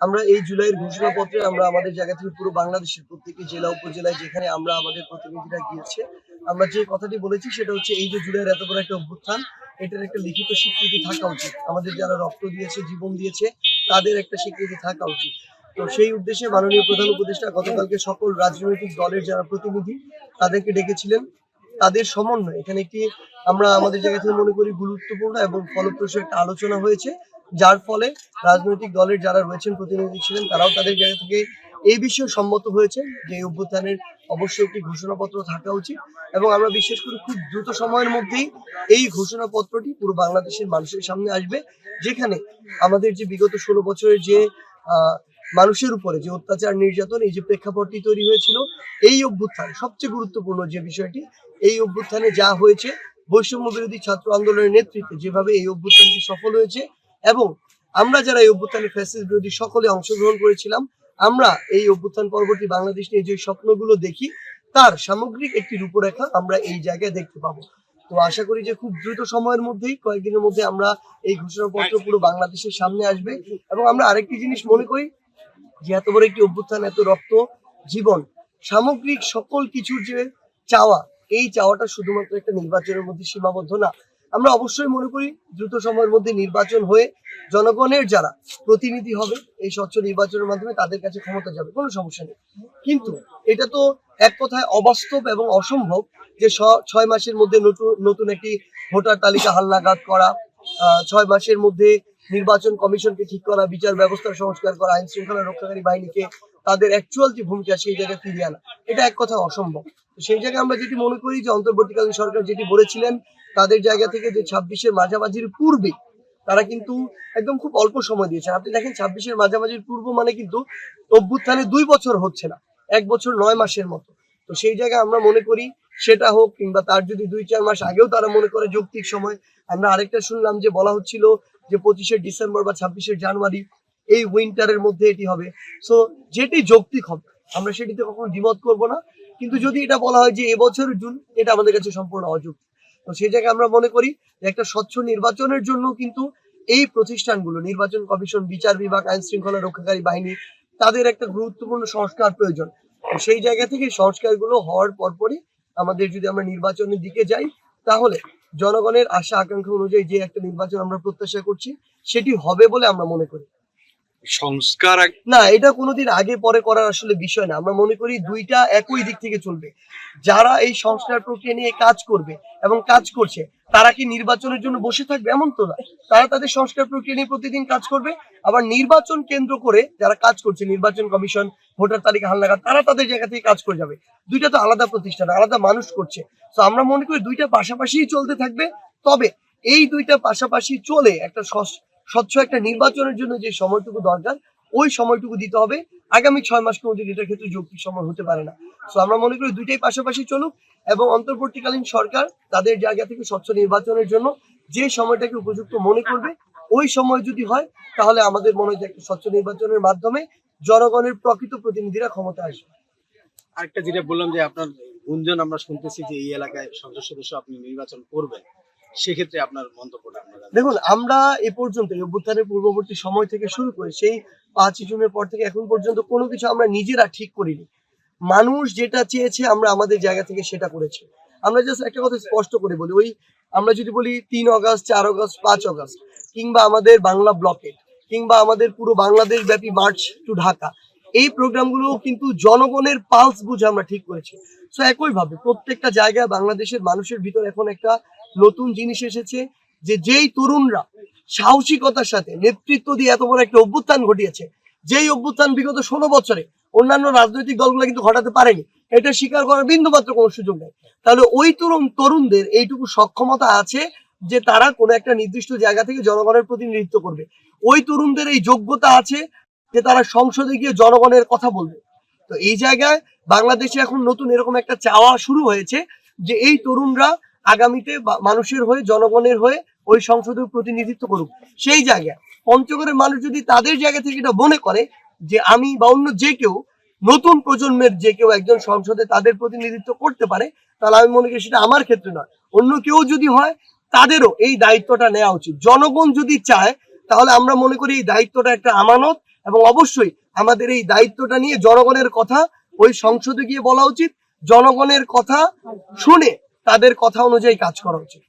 আমরা এই জুলাইয়ের ঘোষণাপত্রে আমরা আমাদের জায়গা থেকে পুরো বাংলাদেশের প্রত্যেকটি জেলা, উপজেলায় যেখানে আমরা আমাদের প্রতিনিধিরা গিয়েছে, আমরা যে কথাটি বলেছি সেটা হচ্ছে এই যে জুলাইয়ের এত বড় একটা অভ্যুত্থান, এটার একটা লিখিত স্বীকৃতি থাকা উচিত। আমাদের যারা রক্ত দিয়েছে, জীবন দিয়েছে, তাদের একটা স্বীকৃতি থাকা উচিত। তো সেই উদ্দেশ্যে মাননীয় প্রধান উপদেষ্টা গতকালকে সকল রাজনৈতিক দলের যারা প্রতিনিধি, তাদেরকে ডেকেছিলেন। তাদের সমন্বয়ে এখানে একটি আমরা আমাদের জায়গা থেকে মনে করি গুরুত্বপূর্ণ এবং ফলপ্রসূ একটা আলোচনা হয়েছে। যার ফলে রাজনৈতিক দলের যারা রয়েছেন, প্রতিনিধি ছিলেন, তারাও তাদের জায়গা থেকে এই বিষয়ে সম্মত হয়েছে যে অভ্যুত্থানের অবশ্যই একটি ঘোষণাপত্র থাকা উচিত এবং আমরা বিশ্বাস করি খুব দ্রুত সময়ের মধ্যেই এই ঘোষণাপত্রটি পুরো বাংলাদেশের মানুষের সামনে আসবে, যেখানে আমাদের যে বিগত ষোলো বছরের যে মানুষের উপরে যে অত্যাচার, নির্যাতন, এই যে প্রেক্ষাপটটি তৈরি হয়েছিল, এই অভ্যুত্থান, সবচেয়ে গুরুত্বপূর্ণ যে বিষয়টি, এই অভ্যুত্থানে যা হয়েছে বৈষম্য বিরোধী ছাত্র আন্দোলনের নেতৃত্বে যেভাবে এই অভ্যুত্থানটি সফল হয়েছে এবং আমরা যারা এই অভ্যুত্থানে ফ্যাসিস্ট বিরোধী সকলে অংশগ্রহণ করেছিলাম আমরা এই অভ্যুত্থান পরবর্তী বাংলাদেশ নিয়ে যে স্বপ্নগুলো দেখি তার সামগ্রিক একটি রূপরেখা আমরা এই জায়গায় দেখতে পাবো। তো আশা করি যে খুব দ্রুত সময়ের মধ্যেই কয়েকদিনের মধ্যে আমরা এই ঘোষণাপত্র পুরো বাংলাদেশের সামনে আসবে এবং আমরা আরেকটি জিনিস মনে করি যে এত বড় একটি অভ্যুত্থান এত রক্ত জীবন সামগ্রিক সকল কিছুর যে চাওয়া এই চাওয়াটা শুধুমাত্র একটা নির্বাচনের মধ্যে সীমাবদ্ধ না আমরা অবশ্যই মনে করি দ্রুত সময়ের মধ্যে নির্বাচন হয়ে জনগণের যারা প্রতিনিধি হবে এই স্বচ্ছ নির্বাচনের মাধ্যমে তাদের কাছে ক্ষমতা যাবে, কোনো সমস্যা নেই। কিন্তু এটা তো এক কথায় অবাস্তব এবং অসম্ভব যে ছয় মাসের মধ্যে নতুন নতুন একটি ভোটার তালিকা হালনাগাদ করা ছয় মাসের মধ্যে নির্বাচন কমিশনকে ঠিক করা, বিচার ব্যবস্থার সংস্কার করা, আইন শৃঙ্খলা রক্ষাকারী বাহিনীকে তাদের অ্যাকচুয়াল যে ভূমিকা সেই জায়গায় ফিরিয়ে আনা, এটা এক কথা অসম্ভব। সেই জায়গায় আমরা যেটি মনে করি যে অন্তর্বর্তীকালীন সরকার যেটি বলেছিলেন, তাদের জায়গা থেকে যে ছাব্বিশের মাঝামাঝির পূর্বে তারা কিন্তু একদম খুব অল্প সময় দিয়েছেন। আপনি দেখেন ছাব্বিশের মাঝামাঝির পূর্ব মানে কিন্তু অভ্যুত্থানে দুই বছর হচ্ছে না, এক বছর নয় মাসের মতো। তো সেই জায়গায় আমরা মনে করি সেটা হোক কিংবা তার যদি দুই চার মাস আগেও তারা মনে করে যৌক্তিক সময়, আমরা আরেকটা শুনলাম যে বলা হচ্ছিল যে পঁচিশে ডিসেম্বর বা ছাব্বিশে জানুয়ারি এই উইন্টারের মধ্যে এটি হবে। সো যেটি যৌক্তিক হবে আমরা সেটিতে কখনো দ্বিমত করব না। কিন্তু যদি এটা বলা হয় যে এবছর জুন, এটা আমাদের কাছে সম্পূর্ণ অযৌক্তিক। তো সেই জায়গায় আমরা মনে করি যে একটা স্বচ্ছ নির্বাচনের জন্য কিন্তু এই প্রতিষ্ঠানগুলো, নির্বাচন কমিশন, বিচার বিভাগ, আইন শৃঙ্খলা রক্ষাকারী বাহিনী, তাদের একটা গুরুত্বপূর্ণ সংস্কার প্রয়োজন। সেই জায়গা থেকে সংস্কারগুলো হওয়ার পরপরই আমাদের যদি আমরা নির্বাচনের দিকে যাই, তাহলে জনগণের আশা, আকাঙ্ক্ষা অনুযায়ী যে একটা নির্বাচন আমরা প্রত্যাশা করছি, সেটি হবে বলে আমরা মনে করি। সংস্কার না, এটা কোনোদিন আগে পরে করার আসলে বিষয় না। আমরা মনে করি দুইটা একই দিক থেকে চলবে। যারা এই সংস্কার প্রক্রিয়া নিয়ে কাজ করবে এবং কাজ করছে, তারা কি নির্বাচনের জন্য বসে থাকবে? এমন তো না। তারা তাদের সংস্কার প্রক্রিয়া নিয়ে প্রতিদিন কাজ করবে। আবার নির্বাচন কেন্দ্র করে যারা কাজ করছে, নির্বাচন কমিশন, ভোটার তালিকা, হালনাগাদ, তারা তাদের জায়গা থেকে কাজ করে যাবে। দুইটা তো আলাদা প্রতিষ্ঠান, আলাদা মানুষ করছে। তো আমরা মনে করি দুইটা পাশাপাশি চলতে থাকবে। তবে এই দুইটা পাশাপাশি চলে একটা স্বচ্ছ- একটা নির্বাচনের জন্য যে সময়টুকু দরকার, ওই সময়টুকু দিতে হবে। আগামী ছয় মাস কোনোদিন এটার ক্ষেত্রে যৌক্তিক সময় হতে পারে না। তো আমরা মনে করি দুইটাই পাশাপাশি চলুক এবং অন্তর্বর্তীকালীন সরকার তাদের জায়গা থেকে স্বচ্ছ নির্বাচনের জন্য যে সময়টাকে উপযুক্ত মনে করবে, ওই সময় যদি হয়, তাহলে আমাদের মনে হয় একটা স্বচ্ছ নির্বাচনের মাধ্যমে জনগণের প্রকৃত প্রতিনিধিরা ক্ষমতা আসবে। আরেকটা যেটা বললাম যে আপনার গুঞ্জন আমরা শুনতেছি যে এই এলাকায় সংসদ সদস্য আপনি নির্বাচন করবেন। সেক্ষেত্রে আপনার মন্তব্যটা দেখুন, আমরা এ পর্যন্ত, অভ্যুত্থানের পূর্ববর্তী সময় থেকে শুরু করে সেই পাঁচই জুনের পর থেকে এখন পর্যন্ত কোনো কিছু আমরা নিজেরা ঠিক করিনি। মানুষ যেটা চেয়েছে, আমরা আমাদের জায়গা থেকে সেটা করেছি। আমরা জাস্ট একটা কথা স্পষ্ট করে বলি, ওই আমরা যদি বলি তিন অগস্ট, চার অগস্ট, পাঁচ অগস্ট, কিংবা আমাদের বাংলা ব্লকেট কিংবা আমাদের পুরো বাংলাদেশ ব্যাপী মার্চ টু ঢাকা, এই প্রোগ্রামগুলো কিন্তু জনগণের পালস বুঝে আমরা ঠিক করেছি। সো একইভাবে প্রত্যেকটা জায়গায় বাংলাদেশের মানুষের ভিতর এখন একটা নতুন জিনিস এসেছে যে যেই তরুণরা সাহসিকতার সাথে নেতৃত্ব দিয়ে এত বড় একটা অভ্যুত্থান ঘটিয়েছে, যেই অভ্যুত্থান বিগত ষোলো বছরে অন্যান্য রাজনৈতিক দলগুলো কিন্তু ঘটাতে পারেনি, এটা স্বীকার করার বিন্দুমাত্র কোনো সুযোগ নেই। তাহলে ওই তরুণ, তরুণদের এইটুকু সক্ষমতা আছে যে তারা কোনো একটা নির্দিষ্ট জায়গা থেকে জনগণের প্রতিনিধিত্ব করবে। ওই তরুণদের এই যোগ্যতা আছে যে তারা সংসদে গিয়ে জনগণের কথা বলবে। তো এই জায়গায় বাংলাদেশে এখন নতুন এরকম একটা চাওয়া শুরু হয়েছে যে এই তরুণরা আগামীতে মানুষের হয়ে, জনগণের হয়ে ওই সংসদে প্রতিনিধিত্ব করুক। সেই জায়গায় পঞ্চগড়ের মানুষ যদি তাদের জায়গা থেকে এটা মনে করে যে আমি বা অন্য যে কেউ, নতুন প্রজন্মের যে কেউ একজন সংসদে তাদের প্রতিনিধিত্ব করতে পারে, তাহলে আমি মনে করি সেটা আমার ক্ষেত্রে নয়। অন্য কেউ যদি হয়, তাদেরও এই দায়িত্বটা নেওয়া উচিত। জনগণ যদি চায়, তাহলে আমরা মনে করি এই দায়িত্বটা একটা আমানত এবং অবশ্যই আমাদের এই দায়িত্বটা নিয়ে জনগণের কথা ওই সংসদে গিয়ে বলা উচিত। জনগণের কথা শুনে তাদের কথা অনুযায়ী কাজ করা উচিত।